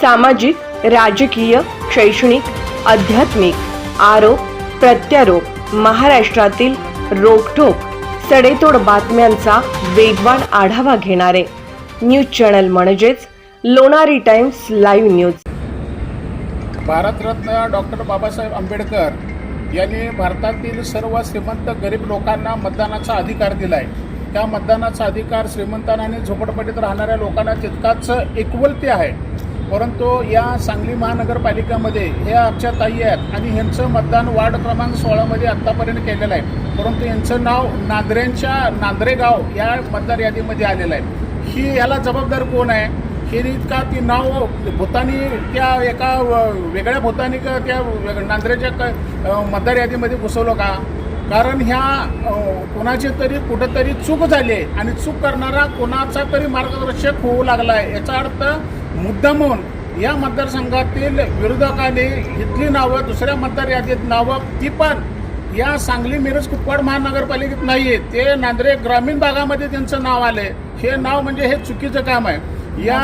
सामाजिक राजकीय शैक्षणिक आध्यात्मिक आरोप प्रत्यारोप महाराष्ट्रातील रोखठोक सडेतोड बातम्यांचा वेगवान आढावा घेणारे न्यूज चॅनल म्हणजेच Lonari Times Live News. Bharat Ratna doctor Babasaheb Ambedkar यांनी भारतातील सर्व श्रीमंत गरीब लोकांना मतदानाचा अधिकार दिला आहे त्या मतदानाचा अधिकार श्रीमंतांना आणि झोपडपट्टीत राहणाऱ्या लोकांना तितकाच इक्वलती आहे. परंतु या सांगली महानगरपालिकेमध्ये हे आमच्या ताई आहेत आणि ह्यांचं मतदान वार्ड क्रमांक सोळामध्ये आत्तापर्यंत केलेलं आहे. परंतु यांचं नाव नांद्रेंच्या नांद्रे गाव या मतदार यादीमध्ये आलेलं आहे. ही याला जबाबदार कोण आहे? हे का ती नाव भूतानी त्या एका व- वेगळ्या भूतानी का त्या वेग- क- मतदार यादीमध्ये घुसवलं का? कारण ह्या कोणाची तरी कुठंतरी चूक झाली आहे आणि चूक करणारा कोणाचा तरी मार्गदर्शक होऊ लागला आहे याचा अर्थ मुद्दामून या मतदारसंघातील विरोधकाने इथली नावं दुसऱ्या मतदार यादीत नावं ती पण या सांगली मिरज कुपवाड महानगरपालिकेत नाही आहे ते नांद्रे ग्रामीण भागामध्ये त्यांचं नाव आलंय. हे नाव म्हणजे हे चुकीचं काम आहे. या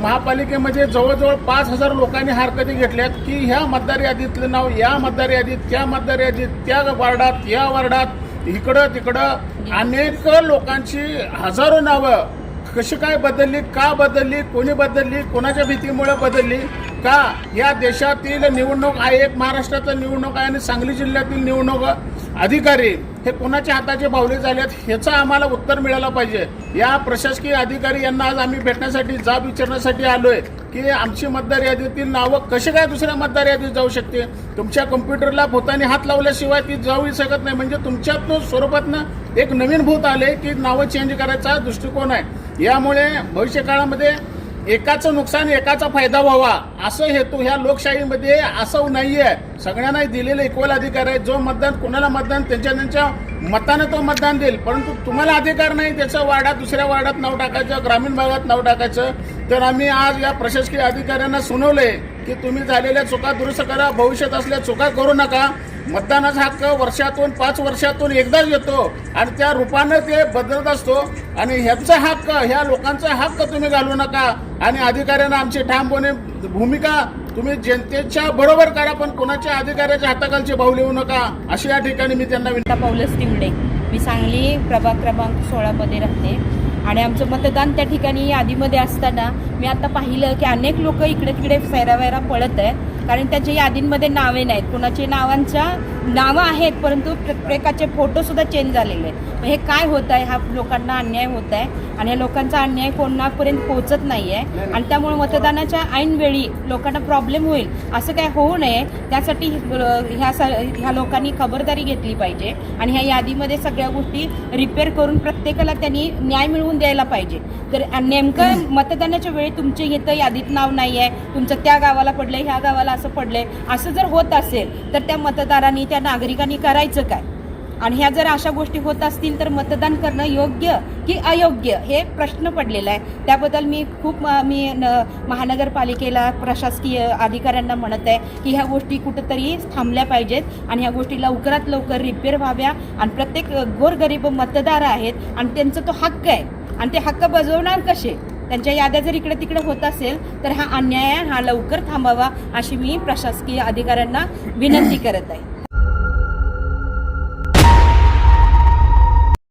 महापालिकेमध्ये जवळजवळ पाच हजार लोकांनी हरकती घेतल्यात की ह्या मतदार यादीतलं नाव या मतदार यादीत त्या मतदार यादीत त्या वार्डात या वार्डात इकडं तिकडं अनेक लोकांची हजारो नावं कशी काय बदलली का बदलली कोणी बदलली कोणाच्या भीतीमुळे बदलली? का या देशातील निवडणूक आयोग महाराष्ट्राचा निवडणूक आहे आणि सांगली जिल्ह्यातील निवडणूक अधिकारी हे कोणाच्या हाताचे बावले आहेत ह्याचं आम्हाला उत्तर मिळालं पाहिजे. या प्रशासकीय अधिकारी यांना आज आम्ही भेटण्यासाठी जाब विचारण्यासाठी आलो आहे की आमची मतदार यादीतील नावं कशी काय दुसऱ्या मतदार यादीत जाऊ शकते? तुमच्या कम्प्युटरला भूताने हात लावल्याशिवाय ती जाऊ शकत नाही. म्हणजे तुमच्यातनं स्वरूपातनं एक नवीन भूत आले की नावं चेंज करायचा दृष्टिकोन आहे. यामुळे भविष्य काळामध्ये एकाचं नुकसान एकाचा फायदा व्हावा. असं हेतू ह्या लोकशाहीमध्ये असं नाही आहे सगळ्यांना दिलेले इक्वल अधिकार आहे जो मतदान कोणाला मतदान त्यांच्या त्यांच्या मतानं तो मतदान देईल. परंतु तुम्हाला अधिकार नाही त्याचं वार्डात दुसऱ्या वार्डात नाव टाकायचं ग्रामीण भागात नाव टाकायचं. तर आम्ही आज या प्रशासकीय अधिकाऱ्यांना सुनवले की तुम्ही झालेल्या चुका दुरुस्त करा भविष्यात असल्या चुका करू नका. मतदानाचा हक्क वर्षातून पाच वर्षातून एकदाच येतो आणि त्या रूपानं ते बदलत असतो. आणि ह्याचा हक्क ह्या लोकांचा हक्क तुम्ही घालू नका. आणि अधिकाऱ्यांना आमची ठामपणे भूमिका तुम्ही जनतेच्या बरोबर करा पण कोणाच्या अधिकाऱ्याच्या हाताखालची भाऊ लिहू नका. अशी या ठिकाणी मी त्यांना विनंती आता पाऊलच तिवडे मी सांगली प्रभाग क्रमांक सोळामध्ये राहते. आणि आमचं मतदान त्या ठिकाणी यादीमध्ये असताना मी आता पाहिलं की अनेक लोक इकडे तिकडे फेरावेरा पळत आहेत. कारण त्याच्या यादींमध्ये नावे नाहीत. कोणाच्या नावांच्या नावं आहेत परंतु प्रत्येकाचे फोटो सुद्धा चेंज झालेले आहेत. हे काय होत आहे हा लोकांना अन्याय होत आहे आणि या लोकांचा अन्याय कोणापर्यंत पोहोचत नाही आहे आणि त्यामुळे मतदानाच्या ऐन वेळी लोकांना प्रॉब्लेम होईल असं काय होऊ नये. त्यासाठी ह्या स ह्या लोकांनी खबरदारी घेतली पाहिजे आणि ह्या यादीमध्ये सगळ्या गोष्टी रिपेअर करून प्रत्येकाला त्यांनी न्याय मिळवून द्यायला पाहिजे. तर नेमकं मतदानाच्या वेळी तुमचे इथं यादीत नाव नाही आहे तुमचं त्या गावाला पडलंय ह्या गावाला असं पडलंय. असं जर होत असेल तर त्या मतदारांनी त्या त्या नागरिकांनी करायचं काय? आणि ह्या जर अशा गोष्टी होत असतील तर मतदान करणं योग्य की अयोग्य हे प्रश्न पडलेला आहे. त्याबद्दल मी खूप मी न- महानगरपालिकेला प्रशासकीय अधिकाऱ्यांना म्हणत आहे की ह्या गोष्टी कुठंतरी थांबल्या पाहिजेत आणि ह्या गोष्टी लवकरात लवकर रिपेअर व्हाव्या. आणि प्रत्येक गोरगरीब मतदार आहेत आणि त्यांचा तो हक्क आहे. आणि ते हक्क बजवणार कसे? त्यांच्या याद्या जर इकडे तिकडे होत असेल तर हा अन्याय हा लवकर थांबावा अशी मी प्रशासकीय अधिकाऱ्यांना विनंती करत आहे.